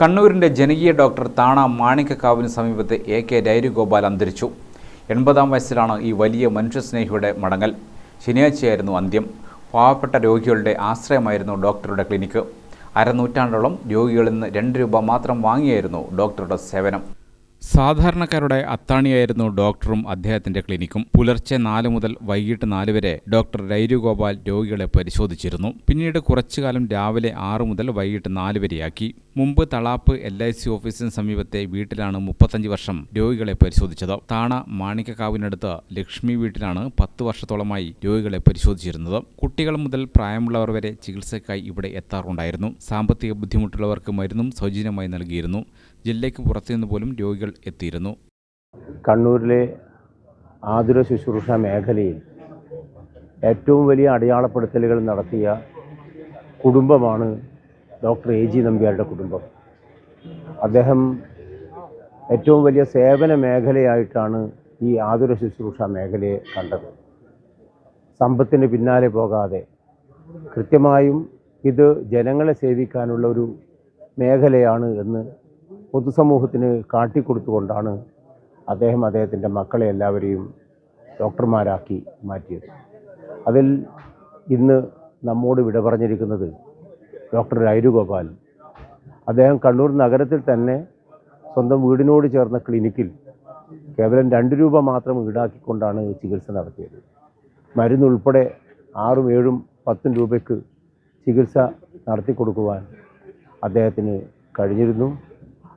കണ്ണൂരിന്റെ ജനകീയ ഡോക്ടർ താണ മാണിക്കക്കാവിന് സമീപത്തെ A K ഡൈരുഗോപാൽ അന്തരിച്ചു. എൺപതാം വയസ്സിലാണ് ഈ വലിയ മനുഷ്യസ്നേഹിയുടെ മടങ്ങൽ. ശനിയാഴ്ചയായിരുന്നു അന്ത്യം. പാവപ്പെട്ട രോഗികളുടെ ആശ്രയമായിരുന്നു ഡോക്ടറുടെ ക്ലിനിക്ക്. അരനൂറ്റാണ്ടോളം രോഗികളിൽ നിന്ന് രണ്ട് രൂപ മാത്രം വാങ്ങിയായിരുന്നു ഡോക്ടറുടെ സേവനം. സാധാരണക്കാരുടെ അത്താണിയായിരുന്നു ഡോക്ടറും അദ്ദേഹത്തിന്റെ ക്ലിനിക്കും. പുലർച്ചെ നാല് മുതൽ വൈകിട്ട് നാല് വരെ ഡോക്ടർ രൈരുഗോപാൽ രോഗികളെ പരിശോധിച്ചിരുന്നു. പിന്നീട് കുറച്ചുകാലം രാവിലെ ആറ് മുതൽ വൈകിട്ട് നാല് വരെയാക്കി. മുമ്പ് തളാപ്പ് എൽ ഐ സി ഓഫീസിന് സമീപത്തെ വീട്ടിലാണ് മുപ്പത്തഞ്ച് വർഷം രോഗികളെ പരിശോധിച്ചത്. താണ മാണിക്കക്കാവിനടുത്ത് ലക്ഷ്മി വീട്ടിലാണ് പത്ത് വർഷത്തോളമായി രോഗികളെ പരിശോധിച്ചിരുന്നത്. കുട്ടികൾ മുതൽ പ്രായമുള്ളവർ വരെ ചികിത്സയ്ക്കായി ഇവിടെ എത്താറുണ്ടായിരുന്നു. സാമ്പത്തിക ബുദ്ധിമുട്ടുള്ളവർക്ക് മരുന്നും സൗജന്യമായി നൽകിയിരുന്നു. ജില്ലയ്ക്ക് പുറത്തുനിന്ന് പോലും രോഗികൾ എത്തിയിരുന്നു. കണ്ണൂരിലെ ആതുര ശുശ്രൂഷ മേഖലയിൽ ഏറ്റവും വലിയ അടയാളപ്പെടുത്തലുകൾ നടത്തിയ കുടുംബമാണ് ഡോക്ടർ എ ജി നമ്പ്യാരുടെ കുടുംബം. അദ്ദേഹം ഏറ്റവും വലിയ സേവന മേഖലയായിട്ടാണ് ഈ ആതുര ശുശ്രൂഷ മേഖലയെ കണ്ടത്. സമ്പത്തിന് പിന്നാലെ പോകാതെ കൃത്യമായും ഇത് ജനങ്ങളെ സേവിക്കാനുള്ള ഒരു മേഖലയാണ് എന്ന് പൊതുസമൂഹത്തിന് കാട്ടിക്കൊടുത്തുകൊണ്ടാണ് അദ്ദേഹം അദ്ദേഹത്തിന്റെ മക്കളെ എല്ലാവരെയും ഡോക്ടർമാരാക്കി മാറ്റിയത്. അതിൽ ഇന്ന് നമ്മോട് വിട പറഞ്ഞിരിക്കുന്നത് ഡോക്ടർ രൈരുഗോപാൽ അദ്ദേഹം കണ്ണൂർ നഗരത്തിൽ തന്നെ സ്വന്തം വീടിനോട് ചേർന്ന ക്ലിനിക്കിൽ കേവലം രണ്ട് രൂപ മാത്രം ഈടാക്കിക്കൊണ്ടാണ് ചികിത്സ നടത്തിയത്. മരുന്നുൾപ്പെടെ ആറും ഏഴും പത്തും രൂപയ്ക്ക് ചികിത്സ നടത്തി കൊടുക്കുവാൻ അദ്ദേഹത്തിന് കഴിഞ്ഞിരുന്നു.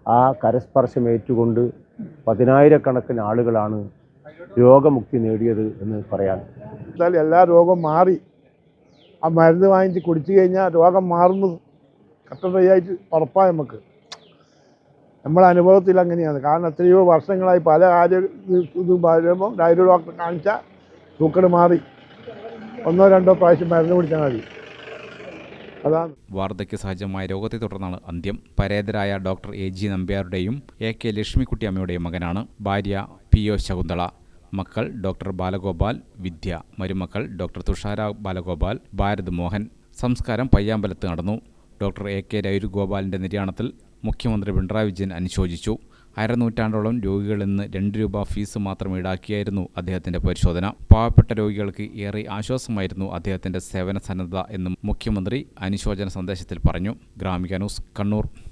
ആ കരസ്പർശം ഏറ്റുകൊണ്ട് പതിനായിരക്കണക്കിന് ആളുകളാണ് രോഗമുക്തി നേടിയത് എന്ന് പറയാൻ എന്നാൽ എല്ലാ രോഗവും മാറി. ആ മരുന്ന് വാങ്ങിച്ച് കുടിച്ചു കഴിഞ്ഞാൽ രോഗം മാറുന്നത് കട്ടറയായിട്ട് ഉറപ്പാണ് നമുക്ക്. നമ്മുടെ അനുഭവത്തിൽ അങ്ങനെയാണ്. കാരണം എത്രയോ വർഷങ്ങളായി പല ആരോഗ്യ ഇത് വരുമ്പോൾ ഡയറി ഡോക്ടറെ കാണിച്ചാൽ സൂക്കട് മാറി. ഒന്നോ രണ്ടോ പ്രാവശ്യം മരുന്ന് കുടിച്ചാൽ മതി. വാർദ്ധക്യ സഹജമായ രോഗത്തെ തുടർന്നാണ് അന്ത്യം. പരേതരായ ഡോക്ടർ എ ജി നമ്പ്യാരുടെയും എ കെ ലക്ഷ്മിക്കുട്ടിയമ്മയുടെയും മകനാണ് ഭാര്യ പി ഒ ശകുന്തള. മക്കൾ ഡോക്ടർ ബാലഗോപാൽ വിദ്യ. മരുമക്കൾ ഡോക്ടർ തുഷാര ബാലഗോപാൽ ഭാരത് മോഹൻ. സംസ്കാരം പയ്യാമ്പലത്ത് നടന്നു. ഡോക്ടർ എ കെ രൈരുഗോപാലിന്റെ നിര്യാണത്തിൽ മുഖ്യമന്ത്രി പിണറായി വിജയൻ അനുശോചിച്ചു. അരനൂറ്റാണ്ടോളം രോഗികളിൽ നിന്ന് രണ്ട് രൂപ ഫീസ് മാത്രം ഈടാക്കിയായിരുന്നു അദ്ദേഹത്തിന്റെ പരിശോധന. പാവപ്പെട്ട രോഗികൾക്ക് ഏറെ ആശ്വാസമായിരുന്നു അദ്ദേഹത്തിന്റെ സേവന സന്നദ്ധത എന്നും മുഖ്യമന്ത്രി അനുശോചന സന്ദേശത്തിൽ പറഞ്ഞു. ഗ്രാമിക ന്യൂസ് കണ്ണൂർ.